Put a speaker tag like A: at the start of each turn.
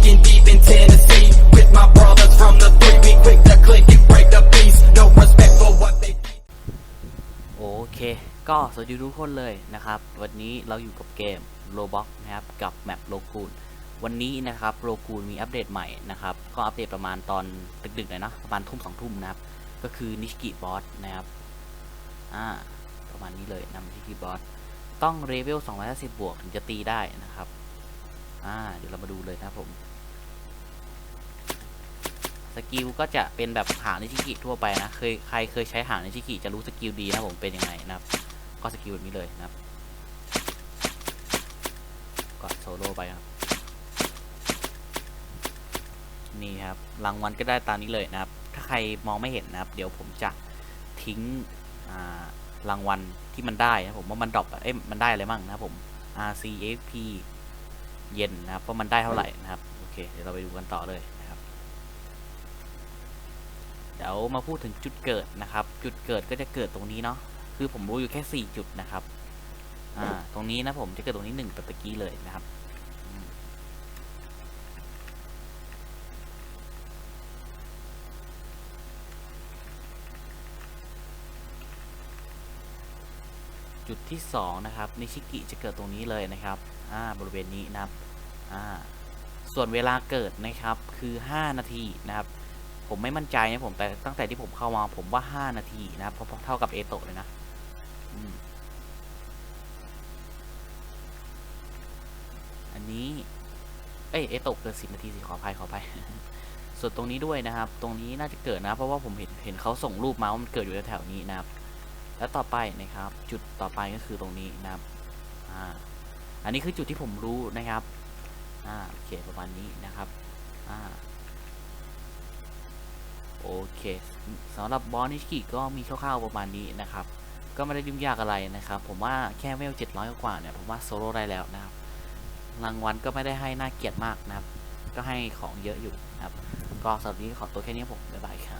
A: walking deep in Tennessee with my brothers from the three. We quick to click and break the beast. No respect for what they.
B: โอเค ก็สวัสดีทุกคนเลยนะครับ วันนี้เราอยู่กับเกม Roblox นะครับ กับแมปโลกูนวันนี้นะครับโลกูนมีอัปเดตใหม่นะครับ ก็อัปเดตประมาณตอนดึกๆหน่อยนะประมาณทุ่มสองทุ่มนะครับ ก็คือนิชกิบอสนะครับ อ่า ประมาณนี้เลยนำนิชกิบอสต้องเลเวล250บวกถึงจะตีได้นะครับ อ่า เดี๋ยวเรามาดูเลยนะครับผม สกิลก็จะเป็นแบบหางนิชิกิทั่วไปนะเคยใครเคยใช้หางนิชิกิจะรู้สกิลดีนะผมเป็นยังไงนะครับ ก็สกิลแบบนี้เลยนะครับกดโซโล่ไปครับนี่ครับรางวัลก็ได้ตามนี้เลยนะครับ ถ้าใครมองไม่เห็นนะครับ เดี๋ยวผมจะทิ้งรางวัลที่มันได้นะผมว่ามันดรอปเอ้ยมันได้อะไรมั่งนะครับผม RCFP เย็นนะครับว่ามันได้เท่าไหร่นะครับ โอเค เดี๋ยวเราไปดูกันต่อเลย ยวมาพูดถึงจุดเกิดนะครับ จุดเกิดก็จะเกิดตรงนี้เนาะคือผมรู้อยู่แค่ 4 จุดนะครับอ่าตรงนี้นะผมจะเกิดตรงนี้หนึ่งตะกี้เลยนะครับจุดที่สองนะครับนิชิกิจะเกิดตรงนี้เลยนะครับอ่าบริเวณนี้นะครับอ่าส่วนเวลาเกิดนะครับคือ 5 นาทีนะครับ ผมไม่มั่นใจนะผมแต่ตั้งแต่ที่ผมเข้ามาผมว่า5นาทีนะครับเพราะเท่ากับเอโตะเลยนะอันนี้ เอ้ยเอโตะเกิน10นาทีสิขออภัยขออภัยส่วนตรงนี้ด้วยนะครับ ตรงนี้น่าจะเกิดนะ เพราะว่าผมเห็นเห็นเขาส่งรูปมาว่ามันเกิดอยู่แถวๆนี้นะครับ แล้วต่อไปนะครับ จุดต่อไปก็คือตรงนี้นะครับอ่าอันนี้คือจุดที่ผมรู้นะครับอ่าโอเคประมาณนี้นะครับอ่า โอเคสำหรับบอสนิชกิก็มีคร่าวๆประมาณนี้นะครับ ก็ไม่ได้ยุ่งยากอะไรนะครับ ผมว่าแค่เวล700 กว่าเนี่ยผมว่าโซโล่ได้แล้วนะครับ รางวัลก็ไม่ได้ให้น่าเกลียดมากนะครับ ก็ให้ของเยอะอยู่นะครับ ก็สำหรับนี้ขอตัวแค่นี้ผมบ๊ายบายครับ